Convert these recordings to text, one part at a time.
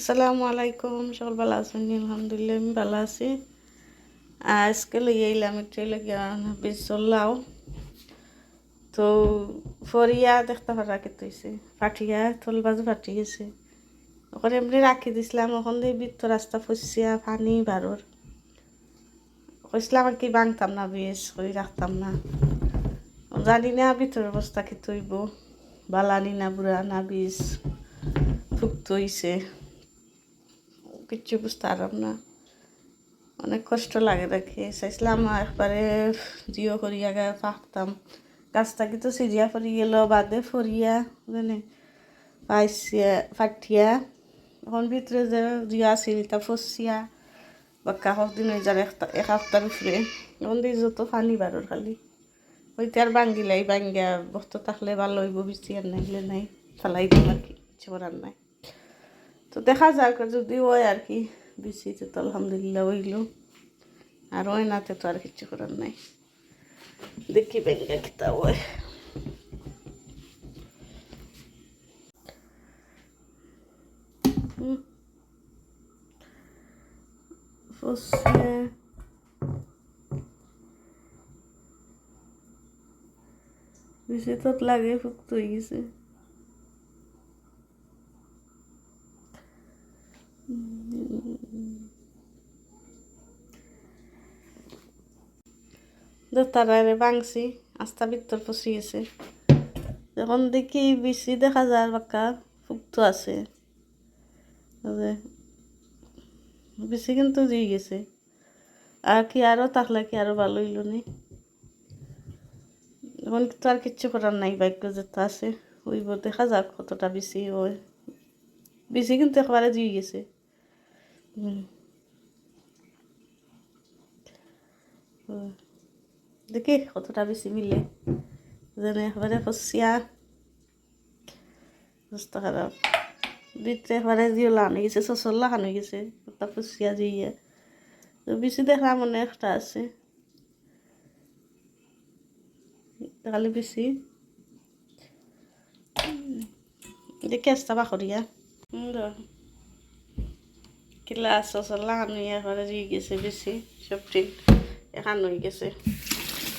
আসসালামু আলাইকুম সকল ভালো আছেন? আলহামদুলিল্লাহ, আমি ভালো আছি। আজকে লইয়া এলাম একটু লগিয়া বেশ চললাও। তো ফরিয়া দেখতে পারা কে তৈছে? ফাটিয়া থল বাজু ফাটি গেছে। ওখানে এমনি রাখি দিছিলাম, ওখান দিয়ে বৃত্ত রাস্তা ফসিয়া পানি বারোর। কইছিলাম আর কি বাংতাম না বেশ করে রাখতাম না। জানি না ভিতর অবস্থা কি তৈব। বালানি না, বুড়া না বিষ ফুক্ত হইছে। কিচ্ছু বুঝতে পারলাম না। অনেক কষ্ট লাগে দেখে। চাইছিলাম একবারে জিও করিয়া গা পাকতাম গাছটা কিন্তু সিরিয়া পরি গেল, বাদে ফরিয়া জানে পাইছিয়া ফাটিয়া। এখন ভিতরে যে জিয়া আছিল তা ফসিয়া বাক্কা হক দিন হয়ে যাবে এক সপ্তাহের উপরে এখন দিয়ে যত পানি বারোর খালি। হইতে আর বাঙ্গিলাই বাঙ্গিয়া বস্তু থাকলে ভালো হইব বেশি আর নাইলে নাই। ফেলাই দিম আর কি কিছু করার নাই। তো দেখা যাক, যদি ওই আর কি। বেশি তো আলহামদুলিল্লাহ হইল। আর ওই নাতে তো আর কিছু করার নাই। দেখি ব্যাঙ্গা কিতা ওই Você তো লাগে ফুক্ত হয়ে গেছে। তারারে ভাঙছি আস্তা ভিতর পচি গেছে। এখন দেখি বেশি দেখা যায় বাক্কা ফুক্ত আছে। বেশি কিন্তু দিয়ে গেছে। আর কি আরও থাকলে কি আরও ভালো হইল নি? এখন তো আর কিচ্ছু করার নাই, ভাগ্য যেটা আছে। হইব, দেখা যাক কতটা বেশি হয়। বেশি কিন্তু একবারে দিয়ে গেছে। দেখি কতটা বেশি মিলে। যেন একবারে ফসিয়া অবস্থা খারাপ ভিতরে একবারে দিয়ে লান হয়ে গেছে সসল লাগানো হয়ে গেছে একটা ফসিয়া দিয়ে তো বেশি দেখলাম মনে একটা আছে। খালি বেশি আসতে বাকরিয়া কিলা সসল লাগানো একবারে দিয়ে গেছে বেশি সব ঠিক। এখান হয়ে গেছে।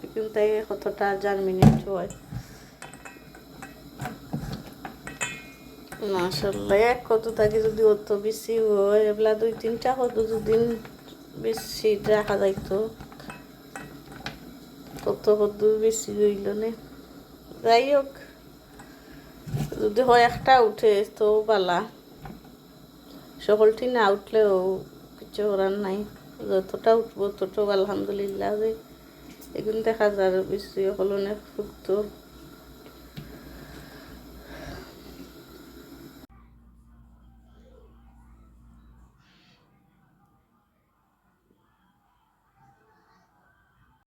যাও কিন্তু কতটা জার্মিনেট হয়? মাসাল্লাহ এক কত থাকে যদি অত বেশি হয় এগুলা দুই তিনটা কত দুদিন বেশি রাখা যাইতো কত বেশি হইল নে। যাই হোক, যদি হয় একটা উঠে তো বালা সকলটি না উঠলেও কিছু করার নাই, যতটা উঠবো তত আলহামদুলিল্লাহ যে এগুলো দেখা যায় বিশ্রী হলো না ফুক্ত